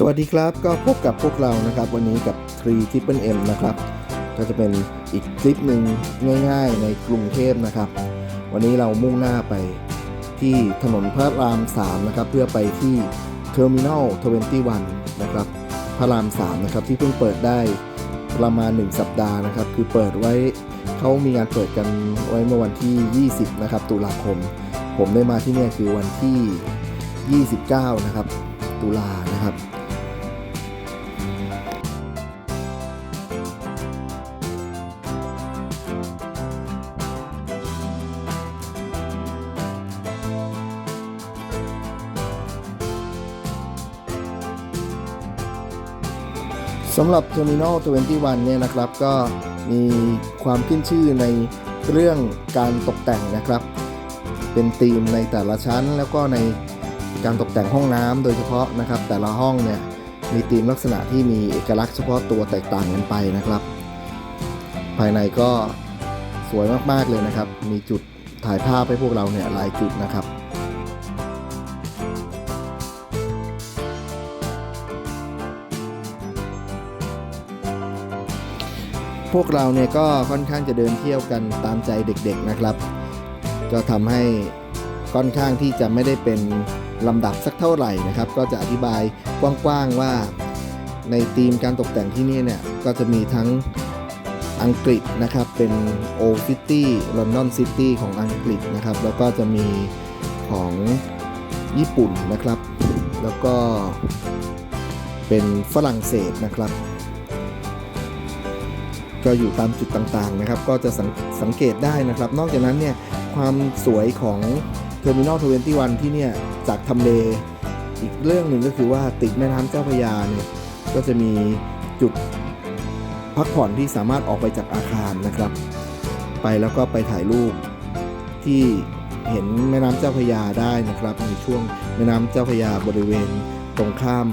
สวัสดีครับก็พบกับพวกเรานะครับ วันนี้กับ3 Triple M นะครับ ก็จะเป็นอีกคลิปหนึ่งง่ายๆในกรุงเทพนะครับ วันนี้เรามุ่งหน้าไปที่ถนนพระราม 3 นะครับ เพื่อไปที่ Terminal 21 นะครับ พระราม 3 นะครับ ที่เพิ่งเปิดได้ประมาณ 1 สัปดาห์นะครับ คือเปิดไว้เขามีงานเปิดกันไว้เมื่อวันที่ 20 นะครับ ตุลาคม ผมได้มาที่นี่คือวันที่ 29 นะครับ ตุลานะครับ สำหรับ Terminal 21 เนี่ยนะครับก็มีความขึ้นชื่อในเรื่องการตกแต่งนะครับ เป็นธีมในแต่ละชั้นแล้วก็ในการตกแต่งห้องน้ำโดยเฉพาะนะครับ แต่ละห้องเนี่ยมีธีมลักษณะที่มีเอกลักษณ์เฉพาะตัวแตกต่างกันไปนะครับ ภายในก็สวยมากๆเลยนะครับ มีจุดถ่ายภาพให้พวกเราเนี่ยหลายจุดนะครับ พวกเราเนี่ยก็ค่อนข้างจะเดินเที่ยวกันตามใจเด็กๆนะครับ ก็ทำให้ค่อนข้างที่จะไม่ได้เป็นลำดับสักเท่าไหร่นะครับ ก็จะอธิบายกว้างๆว่าในธีมการตกแต่งที่นี่เนี่ยก็จะมีทั้งอังกฤษนะครับเป็น Old City London City ของอังกฤษนะครับ แล้วก็จะมีของญี่ปุ่นนะครับ แล้วก็เป็นฝรั่งเศสนะครับ ก็อยู่ตามจุดต่างๆนะครับ ก็จะสังสังเกตได้นะครับ นอกจากนั้นเนี่ยความสวยของ Terminal 21 ที่เนี่ยจากทำเลอีกเรื่องหนึ่งก็คือว่าติดแม่น้ำเจ้าพระยาเนี่ยก็จะมีจุดพักผ่อนที่สามารถออกไปจากอาคารนะครับ ไปแล้วก็ไปถ่ายรูปที่เห็นแม่น้ำเจ้าพระยาได้นะครับในช่วงแม่น้ำเจ้าพระยาบริเวณตรงข้าม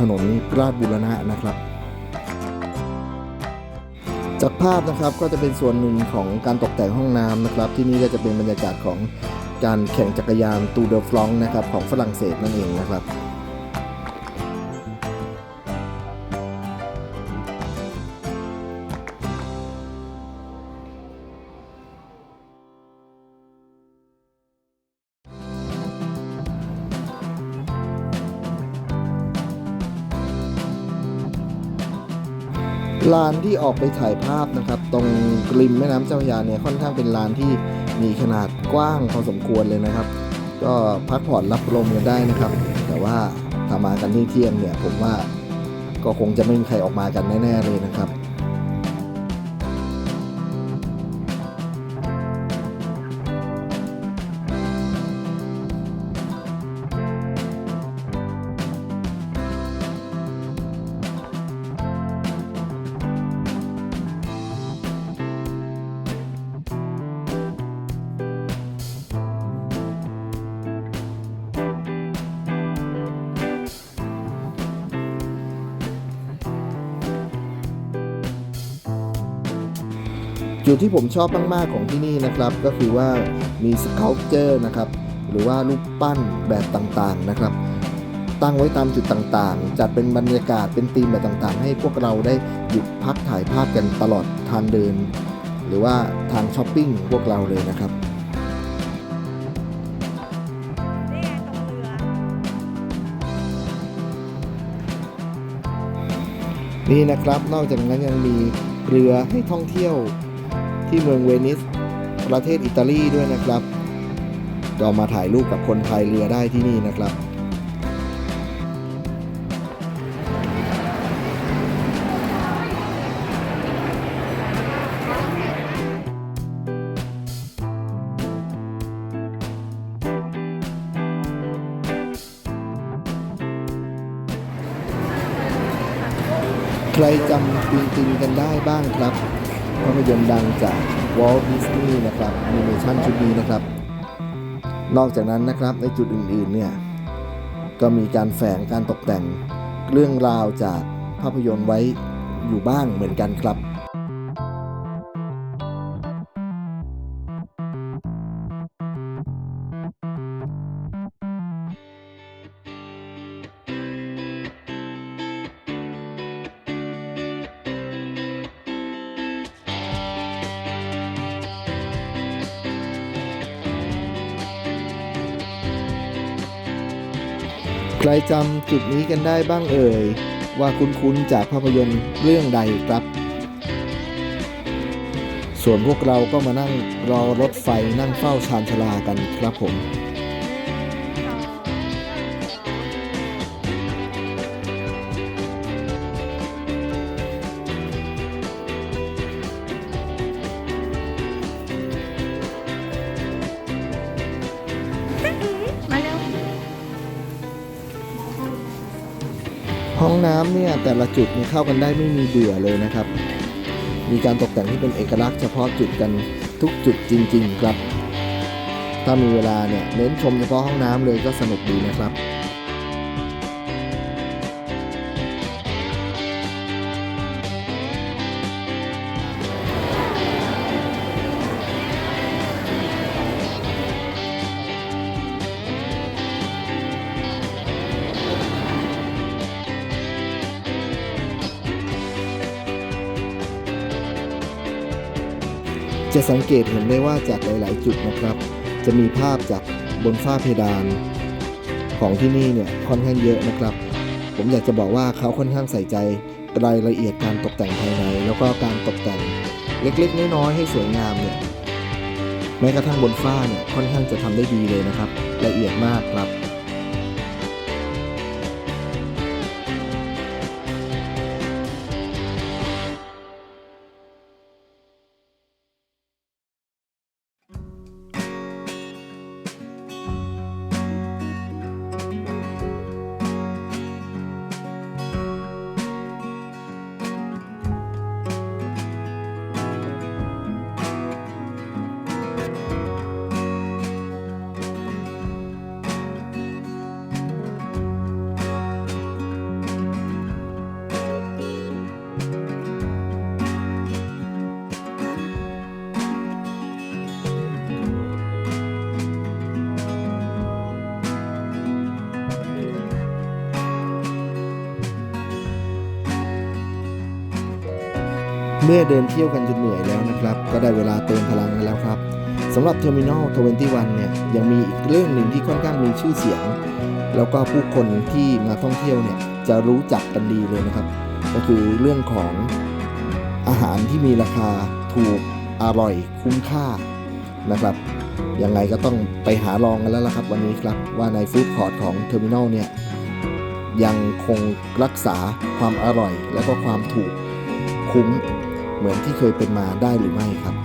ถนนราชบุรณะนะครับ จากภาพนะครับก็จะเป็นส่วนหนึ่งของการตกแต่งห้องน้ำนะครับ ที่นี่ก็จะเป็นบรรยากาศของการแข่งจักรยานตูเดอฟลองนะครับของฝรั่งเศสนั่นเองนะครับ ลานที่ออกไปถ่ายภาพนะครับ ตรงริมแม่น้ำเจ้าพระยาเนี่ยค่อนข้างเป็นลานที่มีขนาดกว้างพอสมควรเลยนะครับ ก็พักผ่อนรับลมกันได้นะครับ แต่ว่าถ้ามากันที่เที่ยงเนี่ยผมว่าก็คงจะไม่มีใครออกมากันแน่ๆเลยนะครับ จุดที่ผมชอบมากๆของที่นี่นะครับ ก็คือว่ามีส c ค l เจอร์นะครับ หรือว่ารูปปั้นแบบต่างๆนะครับ ตั้งไว้ตามจุดต่างๆ จัดเป็นบรรยากาศเป็นธีมแบบต่างๆ ให้พวกเราได้หยุดพักถ่ายภาพกันตลอดทางเดิน หรือว่าทางช้อปปิ้งพวกเราเลยนะครับนี่นะครับ นอกจากนั้นยังมีเรือให้ท่องเที่ยว ที่เมืองเวนิส ประเทศอิตาลีด้วยนะครับก็มาถ่ายรูปกับคนพายเรือได้ที่นี่นะครับ ใครจำปิงปิงกันได้บ้างครับ ภาพยนตร์ดังจากวอล t ์ดิสนีย์นะครับแอนิเมชันชุดนี้นะครับ นอกจากนั้นนะครับในจุดอื่นๆเนี่ยก็มีการแฝงการตกแต่งเรื่องราวจากภาพยนตร์ไว้อยู่บ้างเหมือนกันครับ รจำจุดนี้กันได้บ้างเอ่ย ว่าคุ้นๆจากภาพยนตร์เรื่องใดครับ ส่วนพวกเราก็มานั่งรอรถไฟนั่งเฝ้าชานชาลากันครับผม ห้องน้ำเนี่ยแต่ละจุดเนี่ยเข้ากันได้ไม่มีเบื่อเลยนะครับ มีการตกแต่งที่เป็นเอกลักษณ์เฉพาะจุดกันทุกจุดจริง ๆ ครับ ถ้ามีเวลาเนี่ยเน้นชมเฉพาะห้องน้ำเลยก็สนุกดีนะครับ จะสังเกตเห็นได้ว่าจากหลาย ๆ จุดนะครับ จะมีภาพจากบนฝ้าเพดาน ของที่นี่เนี่ยค่อนข้างเยอะนะครับ ผมอยากจะบอกว่าเขาค่อนข้างใส่ใจรายละเอียดการตกแต่งภายใน แล้วก็การตกแต่งเล็ก ๆ น้อย ๆ ให้สวยงามเนี่ยแม้กระทั่งบนฝ้าเนี่ยค่อนข้างจะทำได้ดีเลยนะครับ ละเอียดมากครับ เมื่อเดินเที่ยวกันจนเหนื่อยแล้วนะครับ ก็ได้เวลาเติมพลังกันแล้วครับสำหรับ Terminal 21 เนี่ย ยังมีอีกเรื่องหนึ่งที่ค่อนข้างมีชื่อเสียง แล้วก็ผู้คนที่มาท่องเที่ยวเนี่ย จะรู้จักกันดีเลยนะครับ ก็คือเรื่องของอาหารที่มีราคาถูกอร่อยคุ้มค่านะครับยังไงก็ต้องไปหาลองกันแล้วล่ะครับวันนี้ครับว่าในฟู้ดคอร์ทของ Terminal เนี่ยยังคงรักษาความอร่อย และก็ความถูกคุ้ม เหมือนที่เคยเป็นมาได้หรือไม่ครับ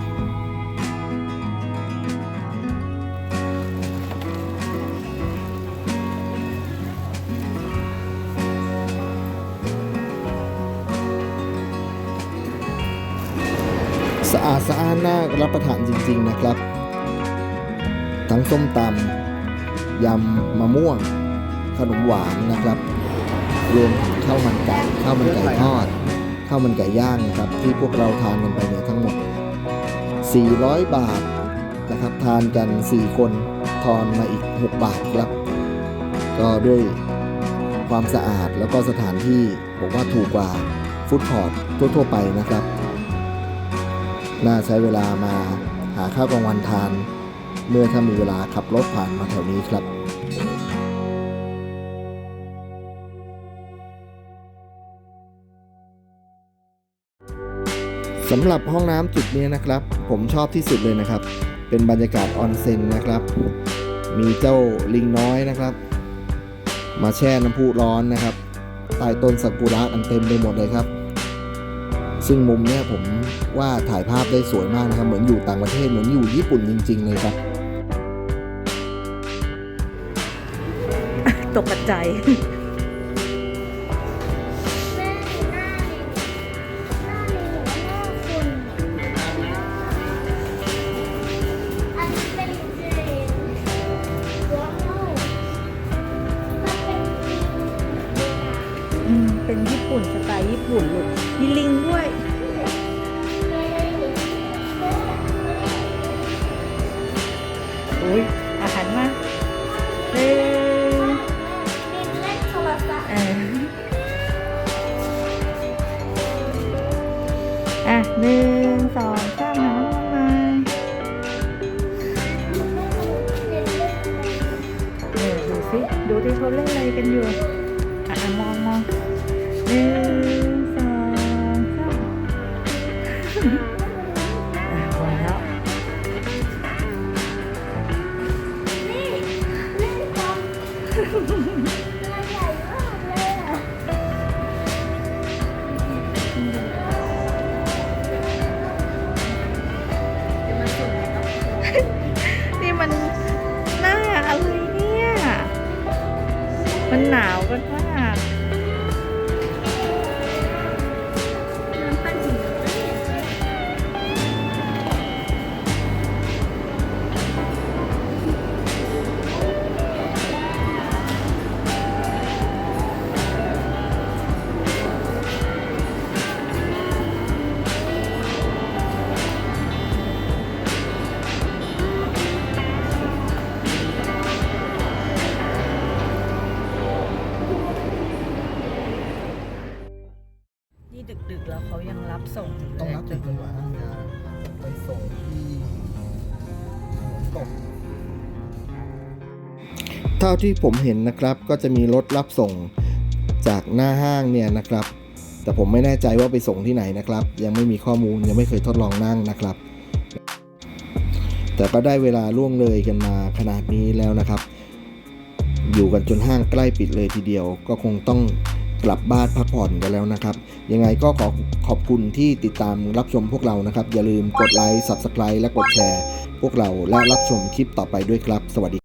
สะอาดสะอ้านน่ารับประทานจริง ๆนะครับ ทั้งส้มตำยำมะม่วง ขนมหวานนะครับ รวมถึงข้าวมันไก่ข้าวมันไก่ทอด ข้าวมันไก่ย่างนะครับที่พวกเราทานกันไปเนี่ยทั้งหมด 400 บาทนะครับทานกัน 4 คนทอนมาอีก 6 บาทครับ ก็ด้วยความสะอาดแล้วก็สถานที่ผมว่าถูกกว่าฟู้ดคอร์ททั่ว ๆ ไปนะครับ น่าใช้เวลามาหาข้าวกลางวันทาน เมื่อถ้ามีเวลาขับรถผ่านมาแถวนี้ครับ สำหรับห้องน้ำจุดนี้นะครับ ผมชอบที่สุดเลยนะครับ เป็นบรรยากาศออนเซ็นนะครับ มีเจ้าลิงน้อยนะครับ มาแช่น้ำพุร้อนนะครับใต้ต้นซากุระอันเต็มไปหมดเลยครับ ซึ่งมุมเนี้ยผมว่าถ่ายภาพได้สวยมากนะครับ เหมือนอยู่ต่างประเทศเหมือนอยู่ญี่ปุ่นจริง ๆ เลยครับ ตกใจ เป็นญี่ปุ่นสไตล์ญี่ปุ่นลูกมีลิงด้วย อุ้ยอาหารมาเร็วเป็นเล่นโทรศัพท์เอออะหนึ่งสองสามหาน้องมาเออดูสิดูที่เขาเล่นอะไรกันอยู่ ห ดึกๆแล้วเขายังรับส่งยู่ต้องรับถึงจังหวะนั่งยาไปส่งที่ตก เท่าที่ผมเห็นนะครับก็จะมีรถรับส่งจากหน้าห้างเนี่ยนะครับ แต่ผมไม่แน่ใจว่าไปส่งที่ไหนนะครับ ยังไม่มีข้อมูลยังไม่เคยทดลองนั่งนะครับ แต่ก็ได้เวลาล่วงเลยกันมาขนาดนี้แล้วนะครับ อยู่กันจนห้างใกล้ปิดเลยทีเดียว ก็คงต้อง กลับบ้านพักผ่อนกันแล้วนะครับ ยังไงก็ขอขอบคุณที่ติดตามรับชมพวกเรานะครับ อย่าลืมกดไลค์ Subscribe และกดแชร์ พวกเราและรับชมคลิปต่อไปด้วยครับ สวัสดี